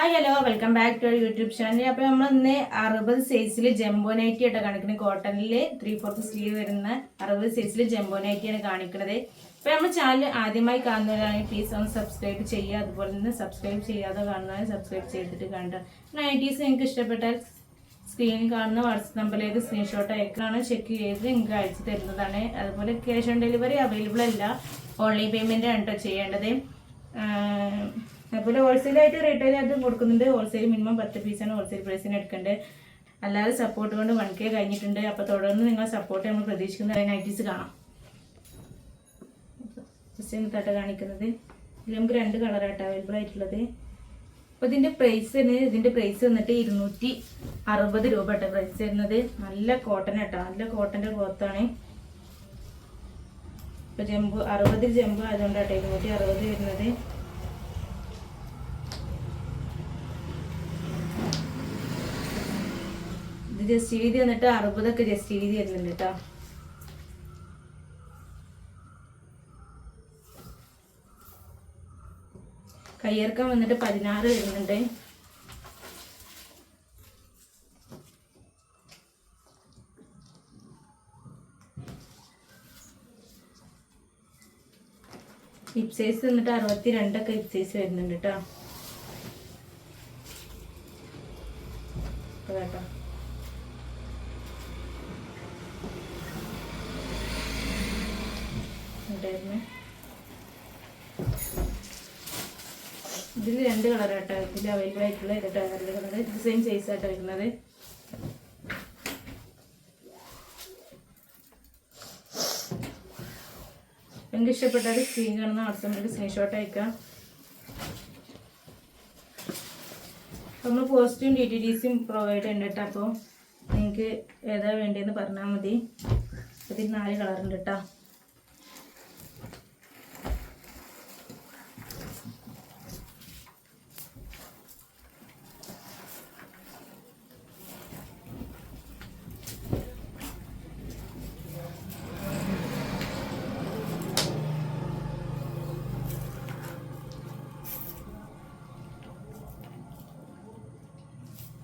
Hi hello welcome back to YouTube channel അപ്പോൾ നമ്മൾ ഇന്ന് അറുപത് സൈസിൽ ജംബോ നൈറ്റി ആയിട്ട് കാണിക്കുന്നത് കോട്ടണിൽ ത്രീ ഫോർത്ത് സ്ലീവ് വരുന്ന അറുപത് സൈസിൽ ജംബോ നൈറ്റിയാണ് കാണിക്കുന്നത് അപ്പോൾ നമ്മൾ ചാനൽ ആദ്യമായി കാണുന്നവരാണെങ്കിൽ പ്ലീസ് ഒന്ന് സബ്സ്ക്രൈബ് ചെയ്യുക. അതുപോലെ തന്നെ സബ്സ്ക്രൈബ് ചെയ്യാതെ കാണുന്നവരെ സബ്സ്ക്രൈബ് ചെയ്തിട്ട് കാണുക നൈറ്റീസ് നിങ്ങൾക്ക് ഇഷ്ടപ്പെട്ടാൽ സ്ക്രീനിൽ കാണുന്ന വാട്സപ്പ് നമ്പറിലേക്ക് സ്ക്രീൻഷോട്ട് അയക്കാണ് ചെക്ക് ചെയ്ത് നിങ്ങൾക്ക് അയച്ചു തരുന്നതാണ്. അതുപോലെ ക്യാഷ് ഓൺ ഡെലിവറി അവൈലബിൾ അല്ല. ഓൺലൈൻ പേയ്മെന്റ് ആണ് കേട്ടോ ചെയ്യേണ്ടത്. അതുപോലെ ഹോൾസെയിലായിട്ട് റീറ്റെയിൽ ആയിട്ട് കൊടുക്കുന്നുണ്ട്. ഹോൾസെയിൽ മിനിമം പത്ത് പീസാണ് ഹോൾസെയിൽ പ്രൈസിന് എടുക്കേണ്ടത് അല്ലാതെ സപ്പോർട്ട് കൊണ്ട് വൺ കെ കഴിഞ്ഞിട്ടുണ്ട്. അപ്പോൾ തുടർന്ന് നിങ്ങൾ സപ്പോർട്ട് നമ്മൾ പ്രതീക്ഷിക്കുന്ന നൈറ്റീസ് കാണാം. ജസ്റ്റ് തട്ട കാണിക്കുന്നത്. ഇതിൽ നമുക്ക് രണ്ട് കളറായിട്ട് അവൈലബിൾ ആയിട്ടുള്ളത്. അപ്പോൾ ഇതിന്റെ പ്രൈസ് ഇതിന്റെ പ്രൈസ് വന്നിട്ട് ഇരുന്നൂറ്റി അറുപത് രൂപ കേട്ടോ പ്രൈസ് വരുന്നത്. നല്ല കോട്ടൺ കേട്ടോ നല്ല കോട്ടന്റെ ക്ലോത്താണ് ഇപ്പോൾ ജമ്പ് അറുപത് ജമ്പ് ആയതുകൊണ്ടാട്ടോ ഇരുന്നൂറ്റി അറുപത് വരുന്നത്. ജസ്റ്റ് വീതി വന്നിട്ട് അറുപതൊക്കെ ജസ്റ്റ് വീതി വരുന്നുണ്ട് കേട്ടോ കയ്യിറക്കം വന്നിട്ട് പതിനാറ് വരുന്നുണ്ട്. ഹിപ് സൈസ് വന്നിട്ട് അറുപത്തി രണ്ടൊക്കെ ഹിപ് സൈസ് വരുന്നുണ്ട് കേട്ടോ കേട്ടോ ഉണ്ടായിരുന്നു. ഇതിൽ രണ്ട് കളർ കേട്ടോ ഇതിൽ അവൈലബിൾ ആയിട്ടുള്ള ഇരട്ട രണ്ട് കളർ സെയിം സൈസ് ആയിട്ട് വരുന്നത്. നിങ്ങൾക്ക് ഇഷ്ടപ്പെട്ടാൽ സ്ക്രീൻ കാണുന്ന വാട്സാപ്പിലേക്ക് സ്ക്രീൻഷോട്ട് അയക്കാം. നമ്മൾ പോസ്റ്റും ഡി ടി ഡി സിയും പ്രൊവൈഡ് ചെയ്യുന്നുണ്ട് കേട്ടോ അപ്പോൾ നിങ്ങൾക്ക് ഏതാ വേണ്ടതെന്ന് പറഞ്ഞാൽ മതി. അതിൽ നാല് കളറുണ്ട് കേട്ടോ.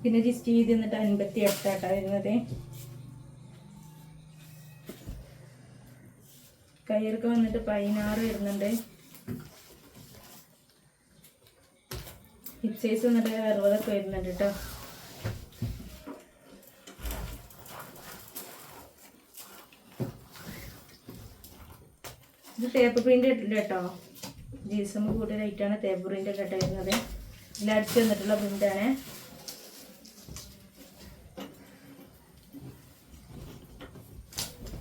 പിന്നെ ജിസ്റ്റ് ചെയ്ത് നിന്നിട്ട് അൻപത്തി എട്ടാട്ടാ വരുന്നത്. കയ്യിറക്കം വന്നിട്ട് പതിനാറ് വരുന്നുണ്ട്. ഹിപ് സൈസ് വന്നിട്ട് അറുപതൊക്കെ വരുന്നുണ്ട് കേട്ടോ ഇത് ടേപ്പ് പ്രിന്റ് ഇട്ടില്ല കേട്ടോ ജീസം കൂടി ടേപ്പ് പ്രിന്റ് ഇട്ടിട്ട് വരുന്നത്. ഇതിൽ അടിച്ച് വന്നിട്ടുള്ള പ്രിന്റാണ്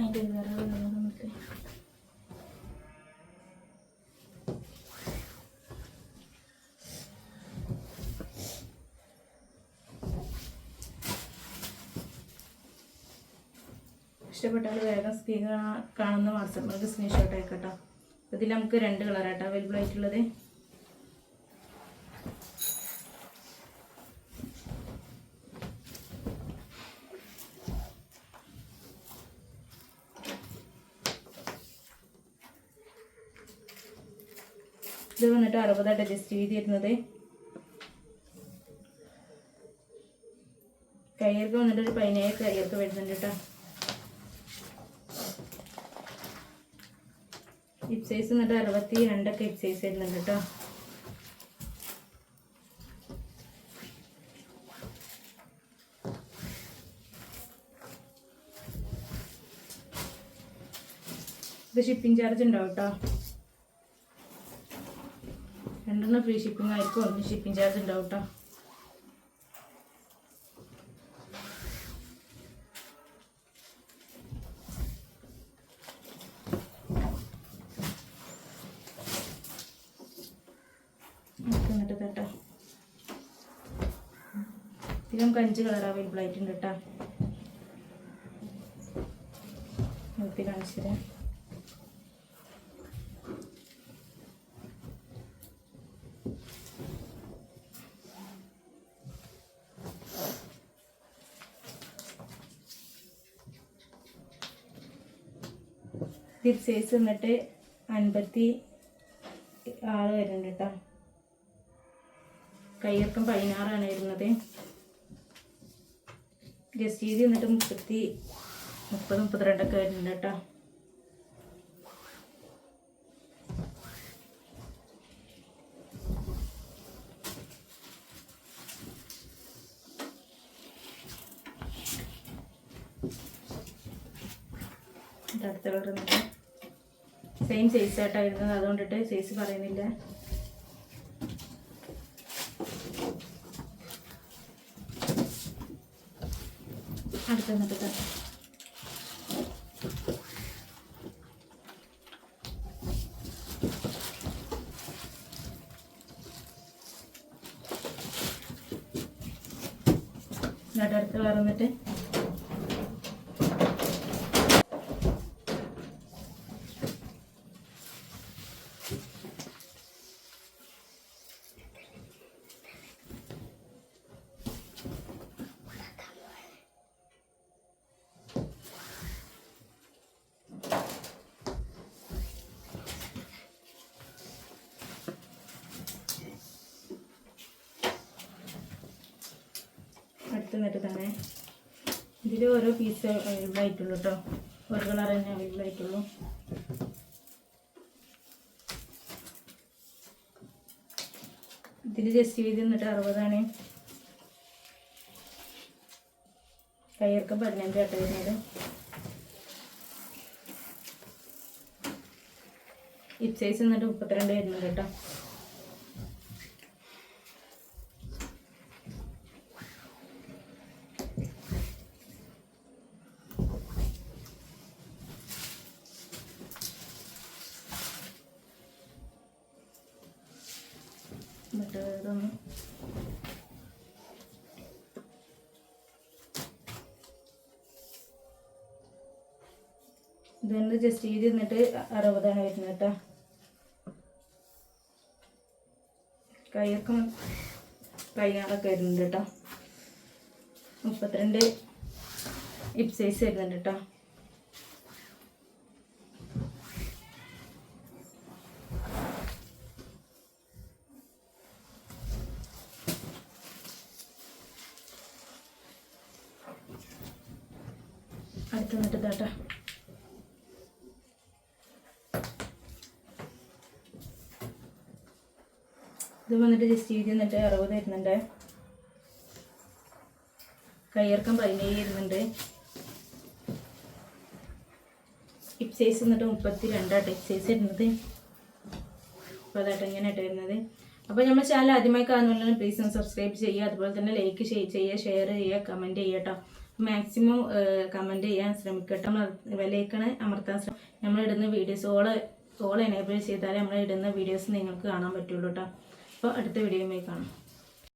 അതിന്റെ വേറെ നമുക്ക് ഇഷ്ടപ്പെട്ടാൽ വേഗം സ്ക്രീൻ കാണുന്ന വാട്സപ്പിലേക്ക് സ്ക്രീൻഷോട്ട് ആയിക്കോട്ടോ ഇതിൽ നമുക്ക് രണ്ട് കളറാട്ടോ അവൈലബിൾ ആയിട്ടുള്ളത്. ഇത് വന്നിട്ട് അറുപതായിട്ട് അഡ്ജസ്റ്റ് ചെയ്തിരുന്നത് കയ്യർക്ക് വന്നിട്ട് ഒരു പതിനേഴ് കയ്യർക്ക് വരുന്നുണ്ട് കേട്ടോ ഹിപ് സൈസ് എന്നിട്ട് അറുപത്തി രണ്ടൊക്കെ ഹിപ് സൈസ് വരുന്നുണ്ട് കേട്ടോ ഇത് ഷിപ്പിംഗ് ചാർജ് ഉണ്ടാവും കേട്ടോ രണ്ടെണ്ണം ഫ്രീ ഷിപ്പിംഗ് ആയിരിക്കും ഒന്ന് ഷിപ്പിംഗ് ചാർജ് ഉണ്ടാവും കേട്ടോ എന്നിട്ട് അഞ്ച് കളർ അവൈലബിൾ ആയിട്ടുണ്ട് കേട്ടോ നിർത്തി കാണിച്ചു തരാം ഹിപ്പ് സൈസ് വന്നിട്ട് അൻപത്തി ആറ് വരുന്നുണ്ട് കേട്ടോ. കയ്യിറക്കം പതിനാറാണ് വരുന്നത്. ജസ്റ്റ് ചെയ്ത് വന്നിട്ട് മുപ്പത്തി മുപ്പത് മുപ്പത്തിരണ്ടൊക്കെ വരുന്നുണ്ട് കേട്ടോ. അടുത്ത കളർ വന്നിട്ട് സെയിം സൈസ് ആയിട്ടായിരുന്നു. അതുകൊണ്ടിട്ട് സൈസ് പറയുന്നില്ല. അടുത്ത. എന്നിട്ട് അടുത്ത കളർ വന്നിട്ട് അടുത്ത് തന്നെ ഇതിൽ ഓരോ പീസ് അവൈലബിൾ ആയിട്ടുള്ളൂ കേട്ടോ ഒരു കളർ തന്നെ അവൈലബിൾ ആയിട്ടുള്ളൂ. ഇതിൽ ജസ്റ്റ് ചെയ്ത് എന്നിട്ട് അറുപതാണ്. കയ്യിറക്കം പതിനഞ്ചായിട്ട് വരുന്നത്. ഇപ്സൈസ് സൈസ് എന്നിട്ട് മുപ്പത്തിരണ്ട് വരുന്നുണ്ട് കേട്ടോ എന്നിട്ട് ഇതൊന്ന് ഇതൊന്ന് ജസ്റ്റ് ചെയ്ത് എന്നിട്ട് അറുപതാണ് വരുന്നത് കേട്ടോ. കയ്യൊക്കെ കയ്യാളൊക്കെ വരുന്നുണ്ട് കേട്ടോ. മുപ്പത്തിരണ്ട് ഇപ്സൈസ് സൈസ് വരുന്നുണ്ട് കേട്ടോ. അടുത്ത് വന്നിട്ട് ഇതാട്ടോ ഇത് വന്നിട്ട് ജസ്റ്റ് ചെയ്ത് എന്നിട്ട് അറുപത് വരുന്നുണ്ട് കയ്യിറക്കം പതിനേഴ് വരുന്നുണ്ട് ഹിപ്പ് സൈസ് എന്നിട്ട് മുപ്പത്തി രണ്ടാട്ടോ ഹിപ് സൈസ് വരുന്നത്. അപ്പോൾ അതായിട്ട് ഇങ്ങനെയായിട്ട് വരുന്നത്. അപ്പോൾ നമ്മുടെ ചാനൽ ആദ്യമായി കാണുന്നുണ്ടെങ്കിൽ പ്ലീസ് ഒന്ന് സബ്സ്ക്രൈബ് ചെയ്യുക. അതുപോലെ തന്നെ ലൈക്ക് ചെയ്യുക ഷെയർ ചെയ്യുക കമന്റ് ചെയ്യുക കേട്ടോ. മാക്സിമം കമന്റ് ചെയ്യാൻ ശ്രമിക്കട്ടെ. നമ്മൾ വിലയിക്കണ അമർത്താൻ ശ്രമം നമ്മളിടുന്ന വീഡിയോസ് ഓൾ ഓൾ എനേബിൾ ചെയ്താലേ നമ്മൾ ഇടുന്ന വീഡിയോസ് നിങ്ങൾക്ക് കാണാൻ പറ്റുള്ളൂ കേട്ടോ അപ്പോൾ അടുത്ത വീഡിയോയുമായി കാണാം.